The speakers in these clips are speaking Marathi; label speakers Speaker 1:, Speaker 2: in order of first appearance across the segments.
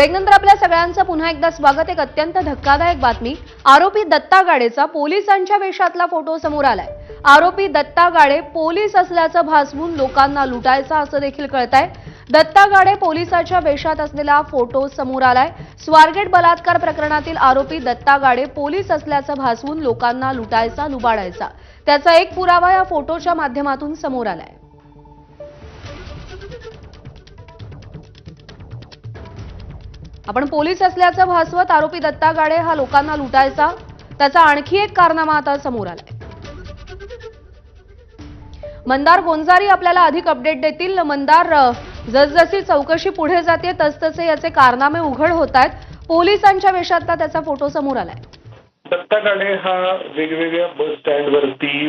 Speaker 1: ब्रेकनंतर आपल्या सगळ्यांचं पुन्हा एकदा स्वागत. एक अत्यंत धक्कादायक बातमी. आरोपी दत्ता गाडेचा पोलिसांच्या वेशातला फोटो समोर आलाय. आरोपी दत्ता गाडे पोलीस असल्याचं भासवून लोकांना लुटायचा असं देखील कळत आहे दत्ता गाडे पोलिसाच्या वेशात असलेला फोटो समोर आलाय. स्वारगेट बलात्कार प्रकरणातील आरोपी दत्ता गाडे पोलीस असल्याचं भासवून लोकांना लुटायचा लुबाडायचा. त्याचा एक पुरावा या फोटोच्या माध्यमातून समोर आलाय. आपण पोलीस असल्याचं भासवत आरोपी दत्ता गाडे हा लोकांना लुटायचा. त्याचा आणखी एक कारनामा आता समोर आलाय. मंदार गोंजारी आपल्याला अधिक अपडेट देतील. मंदार जसजशी चौकशी पुढे जाते तसतसे याचे कारनामे उघड होत आहेत पोलिसांच्या वेशातला त्याचा फोटो समोर आलाय.
Speaker 2: दत्ता गाडे हा वेगवेगळ्या बस स्टँडवरती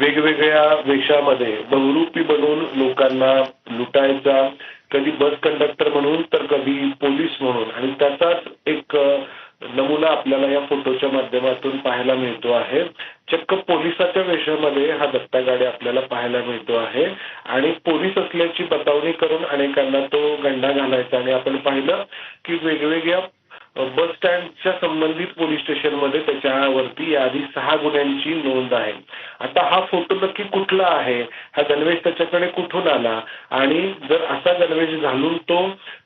Speaker 2: वेगवेगळ्या वेशामध्ये बहुरूपी बनून लोकांना लुटायचा. कधी बस कंडक्टर म्हणून तर कधी पोलीस म्हणून. आणि त्याचाच एक नमुना आपल्याला या फोटोच्या माध्यमातून पाहायला मिळतो आहे. चक्क पोलिसाच्या वेशामध्ये हा दत्ता गाडे आपल्याला पाहायला मिळतो आहे. आणि पोलीस असल्याची बतावणी करून अनेकांना तो गंडा घालायचा. आणि आपण पाहिलं की वेगवेगळ्या बस स्टँडच्या संबंधित पोलीस स्टेशनमध्ये त्याच्यावरती याआधी सहा गुन्ह्यांची नोंद आहे. आता हा फोटो नक्की कुठला आहे? हा गणवेश त्याच्याकडे कुठून आला? आणि जर असा गणवेश घालून तो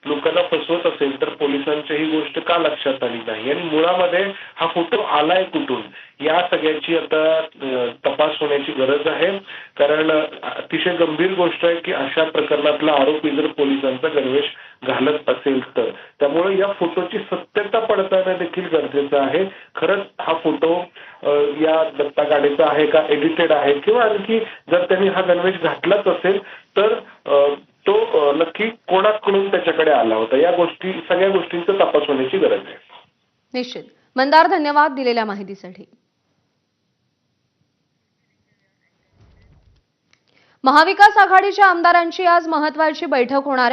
Speaker 2: लोकांना फसवत असेल तर पोलिसांच्या ही गोष्ट का लक्षात आली नाही? आणि मुळामध्ये हा फोटो आलाय कुठून? या सगळ्याची आता तपास होण्याची गरज आहे. कारण अतिशय गंभीर गोष्ट आहे की अशा प्रकरणातला आरोपी जर पोलिसांचा गणवेश घालत असेल तर. त्यामुळे या फोटोची सत्यता पडताळणं देखील गरजेचं आहे. खरंच हा फोटो या दत्ता गाडेचा आहे का एडिटेड आहे किंवा आणखी जर त्यांनी हा गणवेश घातलाच असेल तर तो नक्की कोणाकडून त्याच्याकडे आला होता? या गोष्टी सगळ्या गोष्टींचा तपास होण्याची गरज आहे.
Speaker 1: निश्चित. मंदार धन्यवाद दिलेल्या माहितीसाठी. महाविकास आघाडीच्या आमदारांची आज महत्वाची बैठक होणार आहे.